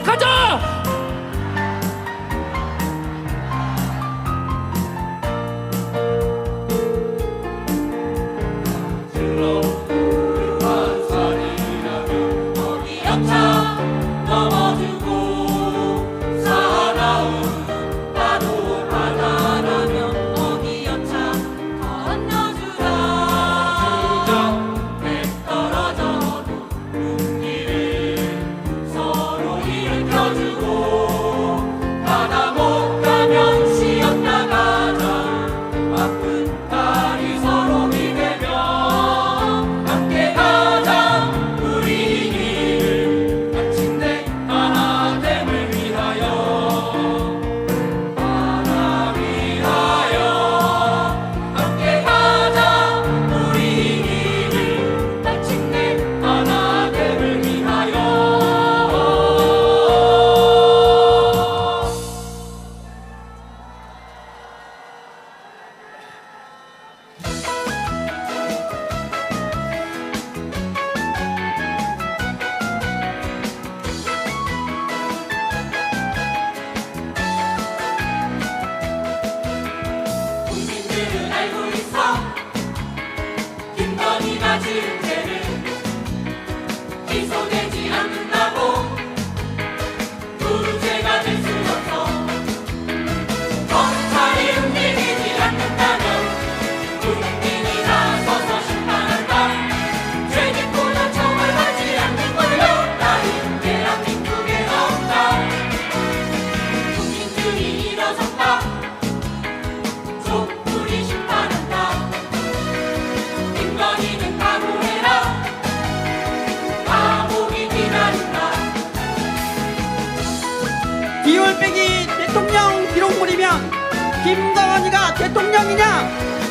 Hadi! 이재명이 대통령 기록물이면 김건희가 대통령이냐?